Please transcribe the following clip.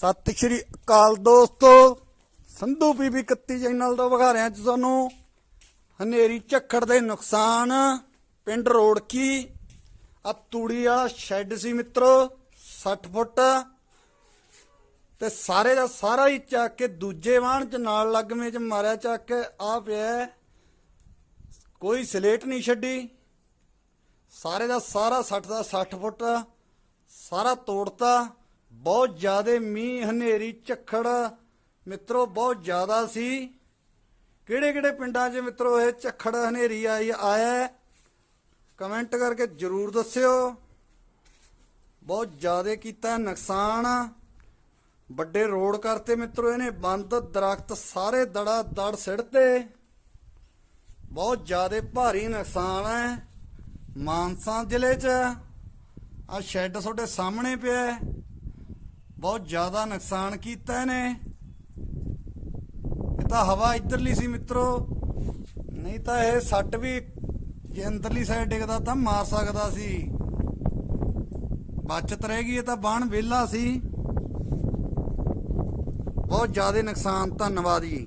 ਸਤਿ ਸ਼੍ਰੀ ਅਕਾਲ ਦੋਸਤੋ। ਸੰਧੂ ਬੀਬੀ 31 ਚੈਨਲ ਤੋਂ ਵਿਖਾ ਰਿਹਾ ਅੱਜ ਤੁਹਾਨੂੰ ਹਨੇਰੀ ਝੱਖੜ ਦੇ ਨੁਕਸਾਨ, ਪਿੰਡ ਰੋੜਕੀ ਆ ਤੂੜੀ ਵਾਲਾ ਸ਼ੈੱਡ ਸੀ ਮਿੱਤਰੋ 60 ਫੁੱਟ। ਤੇ ਸਾਰੇ ਦਾ ਸਾਰਾ ਹੀ ਚੱਕ ਕੇ ਦੂਜੇ ਵਾਹਣ ਚ ਨਾਲ ਲੱਗਵੇਂ ਚ ਮਾਰਿਆ ਚੱਕ ਕੇ ਆ ਪਿਆ ਕੋਈ ਸਲੇਟ ਨਹੀਂ ਛੱਡੀ। ਸਾਰੇ ਦਾ ਸਾਰਾ 60 ਦਾ 60 ਫੁੱਟ, ਸਾਰਾ ਤੋੜਤਾ। ਬਹੁਤ ਜ਼ਿਆਦਾ ਮੀਂਹ ਹਨੇਰੀ ਝੱਖੜ, ਮਿੱਤਰੋ ਬਹੁਤ ਜ਼ਿਆਦਾ ਸੀ। ਕਿਹੜੇ ਕਿਹੜੇ ਪਿੰਡਾਂ 'ਚ ਮਿੱਤਰੋ ਇਹ ਝੱਖੜ ਹਨੇਰੀ ਆਈ, ਆਇਆ ਕਮੈਂਟ ਕਰਕੇ ਜਰੂਰ ਦੱਸਿਓ। ਬਹੁਤ ਜ਼ਿਆਦਾ ਕੀਤਾ ਨੁਕਸਾਨ। ਵੱਡੇ ਰੋਡ ਕਰਤੇ ਮਿੱਤਰੋ ਇਹਨੇ, ਬੰਦ ਦਰਖਤ ਸਾਰੇ ਦੜਾ ਦੜ ਸਿੜਤੇ ਬਹੁਤ ਜ਼ਿਆਦਾ ਭਾਰੀ ਨੁਕਸਾਨ ਹੈ ਮਾਨਸਾ ਜ਼ਿਲ੍ਹੇ 'ਚ। ਆ ਸ਼ੈੱਡ ਤੁਹਾਡੇ ਸਾਹਮਣੇ ਪਿਆ ਬਹੁਤ ਜ਼ਿਆਦਾ ਨੁਕਸਾਨ ਕੀਤਾ ਇਹਨੇ। ਇਹ ਤਾਂ ਹਵਾ ਇੱਧਰਲੀ ਸੀ ਮਿੱਤਰੋ। ਨਹੀਂ ਤਾਂ ਇਹ ਸੱਟ ਵੀ ਜੇ ਅੰਦਰਲੀ ਸਾਈਡ ਡਿੱਗਦਾ ਤਾਂ ਮਾਰ ਸਕਦਾ ਸੀ। ਬਚਤ ਰਹਿ ਗਈ, ਇਹ ਤਾਂ ਬਾਣ ਵਿਹਲਾ ਸੀ। ਬਹੁਤ ਜ਼ਿਆਦਾ ਨੁਕਸਾਨ, ਧੰਨਵਾਦ ਜੀ।